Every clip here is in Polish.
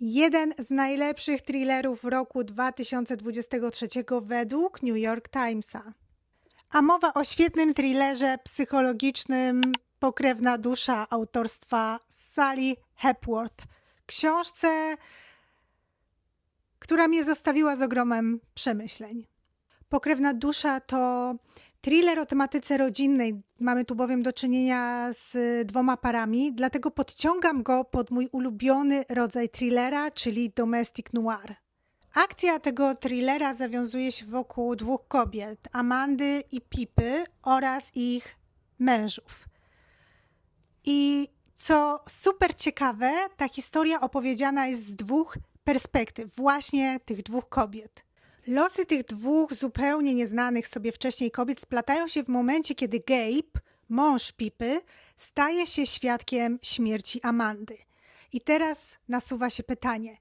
Jeden z najlepszych thrillerów roku 2023 według New York Timesa. A mowa o świetnym thrillerze psychologicznym Pokrewna dusza autorstwa Sally Hepworth. Książce, która mnie zostawiła z ogromem przemyśleń. Pokrewna dusza to thriller o tematyce rodzinnej. Mamy tu bowiem do czynienia z dwoma parami, dlatego podciągam go pod mój ulubiony rodzaj thrillera, czyli domestic noir. Akcja tego thrillera zawiązuje się wokół dwóch kobiet, Amandy i Pipy oraz ich mężów. I co super ciekawe, ta historia opowiedziana jest z dwóch perspektyw, właśnie tych dwóch kobiet. Losy tych dwóch zupełnie nieznanych sobie wcześniej kobiet splatają się w momencie, kiedy Gabe, mąż Pipy, staje się świadkiem śmierci Amandy. I teraz nasuwa się pytanie,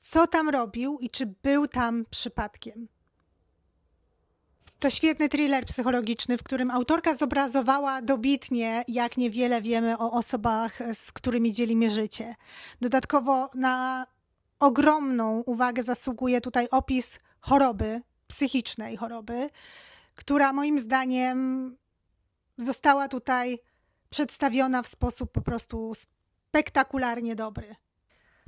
co tam robił i czy był tam przypadkiem? To świetny thriller psychologiczny, w którym autorka zobrazowała dobitnie, jak niewiele wiemy o osobach, z którymi dzielimy życie. Dodatkowo na ogromną uwagę zasługuje tutaj opis choroby, psychicznej choroby, która moim zdaniem została tutaj przedstawiona w sposób po prostu spektakularnie dobry.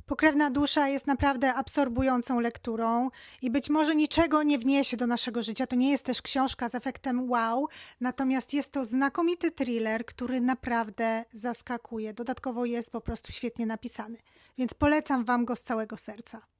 Pokrewna dusza jest naprawdę absorbującą lekturą i być może niczego nie wniesie do naszego życia. To nie jest też książka z efektem wow, natomiast jest to znakomity thriller, który naprawdę zaskakuje. Dodatkowo jest po prostu świetnie napisany, więc polecam Wam go z całego serca.